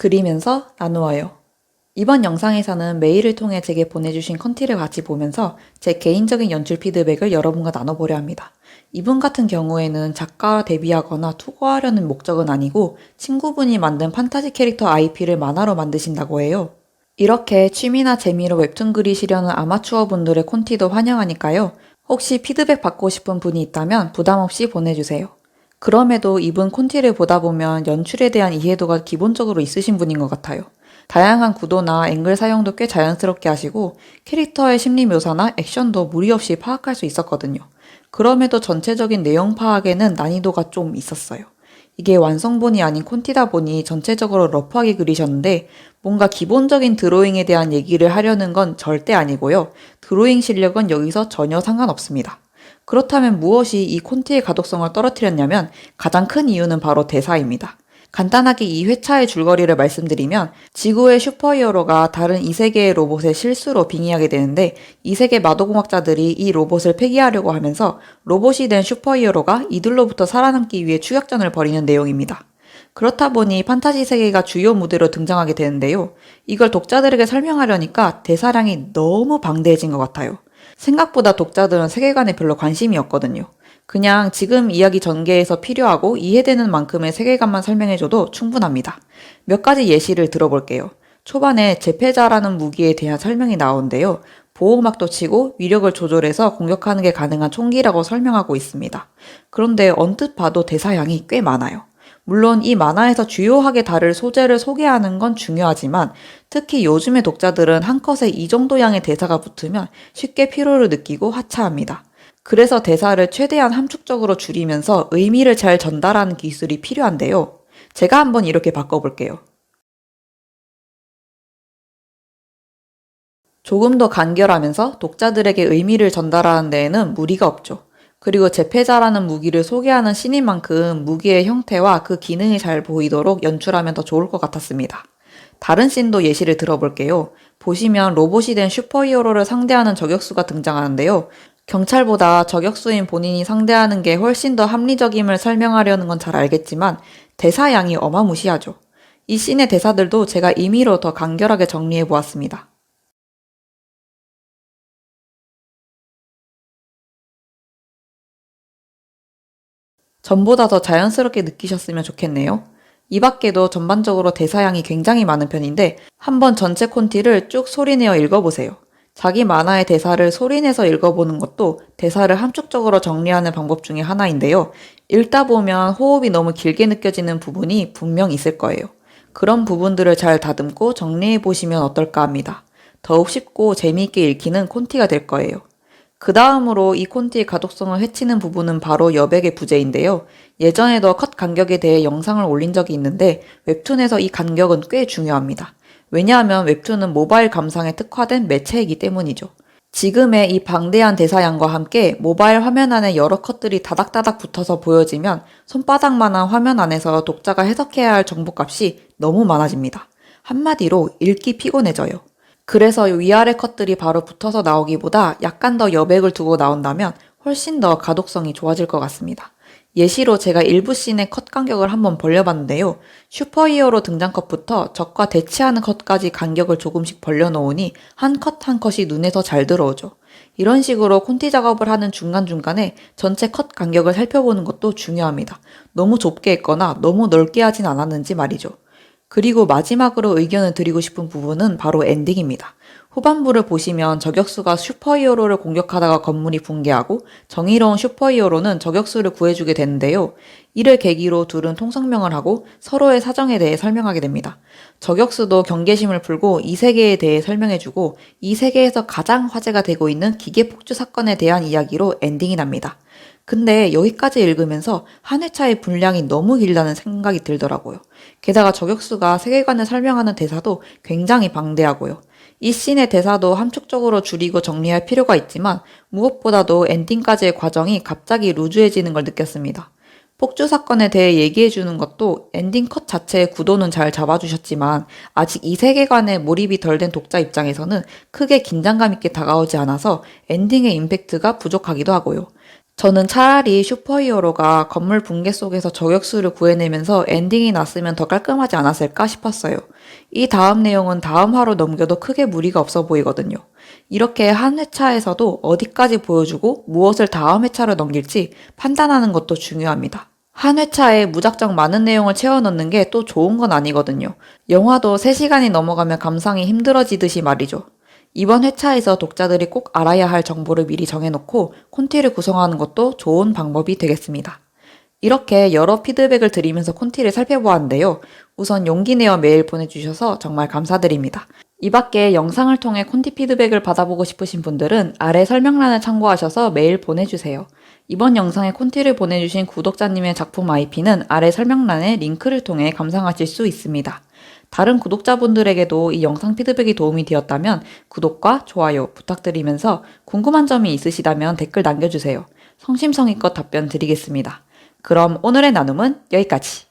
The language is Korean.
그리면서 나누어요. 이번 영상에서는 메일을 통해 제게 보내주신 컨티를 같이 보면서 제 개인적인 연출 피드백을 여러분과 나눠보려 합니다. 이분 같은 경우에는 작가 데뷔하거나 투고하려는 목적은 아니고 친구분이 만든 판타지 캐릭터 IP를 만화로 만드신다고 해요. 이렇게 취미나 재미로 웹툰 그리시려는 아마추어 분들의 콘티도 환영하니까요. 혹시 피드백 받고 싶은 분이 있다면 부담 없이 보내주세요. 그럼에도 이분 콘티를 보다 보면 연출에 대한 이해도가 기본적으로 있으신 분인 것 같아요. 다양한 구도나 앵글 사용도 꽤 자연스럽게 하시고 캐릭터의 심리 묘사나 액션도 무리 없이 파악할 수 있었거든요. 그럼에도 전체적인 내용 파악에는 난이도가 좀 있었어요. 이게 완성본이 아닌 콘티다 보니 전체적으로 러프하게 그리셨는데 뭔가 기본적인 드로잉에 대한 얘기를 하려는 건 절대 아니고요. 드로잉 실력은 여기서 전혀 상관없습니다. 그렇다면 무엇이 이 콘티의 가독성을 떨어뜨렸냐면 가장 큰 이유는 바로 대사입니다. 간단하게 이 회차의 줄거리를 말씀드리면 지구의 슈퍼히어로가 다른 이 세계의 로봇의 실수로 빙의하게 되는데 이 세계 마도공학자들이 이 로봇을 폐기하려고 하면서 로봇이 된 슈퍼히어로가 이들로부터 살아남기 위해 추격전을 벌이는 내용입니다. 그렇다 보니 판타지 세계가 주요 무대로 등장하게 되는데요. 이걸 독자들에게 설명하려니까 대사량이 너무 방대해진 것 같아요. 생각보다 독자들은 세계관에 별로 관심이 없거든요. 그냥 지금 이야기 전개에서 필요하고 이해되는 만큼의 세계관만 설명해줘도 충분합니다. 몇 가지 예시를 들어볼게요. 초반에 제패자라는 무기에 대한 설명이 나오는데요. 보호막도 치고 위력을 조절해서 공격하는 게 가능한 총기라고 설명하고 있습니다. 그런데 언뜻 봐도 대사량이 꽤 많아요. 물론 이 만화에서 주요하게 다룰 소재를 소개하는 건 중요하지만 특히 요즘의 독자들은 한 컷에 이 정도 양의 대사가 붙으면 쉽게 피로를 느끼고 하차합니다. 그래서 대사를 최대한 함축적으로 줄이면서 의미를 잘 전달하는 기술이 필요한데요. 제가 한번 이렇게 바꿔볼게요. 조금 더 간결하면서 독자들에게 의미를 전달하는 데에는 무리가 없죠. 그리고 제패자라는 무기를 소개하는 신인 만큼 무기의 형태와 그 기능이 잘 보이도록 연출하면 더 좋을 것 같았습니다. 다른 씬도 예시를 들어볼게요. 보시면 로봇이 된 슈퍼히어로를 상대하는 저격수가 등장하는데요. 경찰보다 저격수인 본인이 상대하는 게 훨씬 더 합리적임을 설명하려는 건 잘 알겠지만 대사 양이 어마무시하죠. 이 씬의 대사들도 제가 임의로 더 간결하게 정리해 보았습니다. 전보다 더 자연스럽게 느끼셨으면 좋겠네요. 이 밖에도 전반적으로 대사량이 굉장히 많은 편인데 한번 전체 콘티를 쭉 소리내어 읽어보세요. 자기 만화의 대사를 소리내서 읽어보는 것도 대사를 함축적으로 정리하는 방법 중에 하나인데요. 읽다 보면 호흡이 너무 길게 느껴지는 부분이 분명 있을 거예요. 그런 부분들을 잘 다듬고 정리해 보시면 어떨까 합니다. 더욱 쉽고 재미있게 읽히는 콘티가 될 거예요. 그 다음으로 이 콘티의 가독성을 해치는 부분은 바로 여백의 부재인데요. 예전에도 컷 간격에 대해 영상을 올린 적이 있는데 웹툰에서 이 간격은 꽤 중요합니다. 왜냐하면 웹툰은 모바일 감상에 특화된 매체이기 때문이죠. 지금의 이 방대한 대사량과 함께 모바일 화면 안에 여러 컷들이 다닥다닥 붙어서 보여지면 손바닥만한 화면 안에서 독자가 해석해야 할 정보값이 너무 많아집니다. 한마디로 읽기 피곤해져요. 그래서 위아래 컷들이 바로 붙어서 나오기보다 약간 더 여백을 두고 나온다면 훨씬 더 가독성이 좋아질 것 같습니다. 예시로 제가 일부 씬의 컷 간격을 한번 벌려봤는데요. 슈퍼히어로 등장 컷부터 적과 대치하는 컷까지 간격을 조금씩 벌려놓으니 한 컷한 컷이 눈에서 잘 들어오죠. 이런 식으로 콘티 작업을 하는 중간중간에 전체 컷 간격을 살펴보는 것도 중요합니다. 너무 좁게 했거나 너무 넓게 하진 않았는지 말이죠. 그리고 마지막으로 의견을 드리고 싶은 부분은 바로 엔딩입니다. 후반부를 보시면 저격수가 슈퍼히어로를 공격하다가 건물이 붕괴하고 정의로운 슈퍼히어로는 저격수를 구해주게 되는데요. 이를 계기로 둘은 통성명을 하고 서로의 사정에 대해 설명하게 됩니다. 저격수도 경계심을 풀고 이 세계에 대해 설명해주고 이 세계에서 가장 화제가 되고 있는 기계 폭주 사건에 대한 이야기로 엔딩이 납니다. 근데 여기까지 읽으면서 한 회차의 분량이 너무 길다는 생각이 들더라고요. 게다가 저격수가 세계관을 설명하는 대사도 굉장히 방대하고요. 이 씬의 대사도 함축적으로 줄이고 정리할 필요가 있지만 무엇보다도 엔딩까지의 과정이 갑자기 루즈해지는 걸 느꼈습니다. 폭주 사건에 대해 얘기해 주는 것도 엔딩 컷 자체의 구도는 잘 잡아주셨지만 아직 이 세계관에 몰입이 덜 된 독자 입장에서는 크게 긴장감 있게 다가오지 않아서 엔딩의 임팩트가 부족하기도 하고요. 저는 차라리 슈퍼히어로가 건물 붕괴 속에서 저격수를 구해내면서 엔딩이 났으면 더 깔끔하지 않았을까 싶었어요. 이 다음 내용은 다음 화로 넘겨도 크게 무리가 없어 보이거든요. 이렇게 한 회차에서도 어디까지 보여주고 무엇을 다음 회차로 넘길지 판단하는 것도 중요합니다. 한 회차에 무작정 많은 내용을 채워 넣는 게 또 좋은 건 아니거든요. 영화도 3시간이 넘어가면 감상이 힘들어지듯이 말이죠. 이번 회차에서 독자들이 꼭 알아야 할 정보를 미리 정해놓고 콘티를 구성하는 것도 좋은 방법이 되겠습니다. 이렇게 여러 피드백을 드리면서 콘티를 살펴보았는데요. 우선 용기 내어 메일 보내주셔서 정말 감사드립니다. 이 밖에 영상을 통해 콘티 피드백을 받아보고 싶으신 분들은 아래 설명란을 참고하셔서 메일 보내주세요. 이번 영상에 콘티를 보내주신 구독자님의 작품 IP는 아래 설명란에 링크를 통해 감상하실 수 있습니다. 다른 구독자분들에게도 이 영상 피드백이 도움이 되었다면 구독과 좋아요 부탁드리면서 궁금한 점이 있으시다면 댓글 남겨주세요. 성심성의껏 답변 드리겠습니다. 그럼 오늘의 나눔은 여기까지.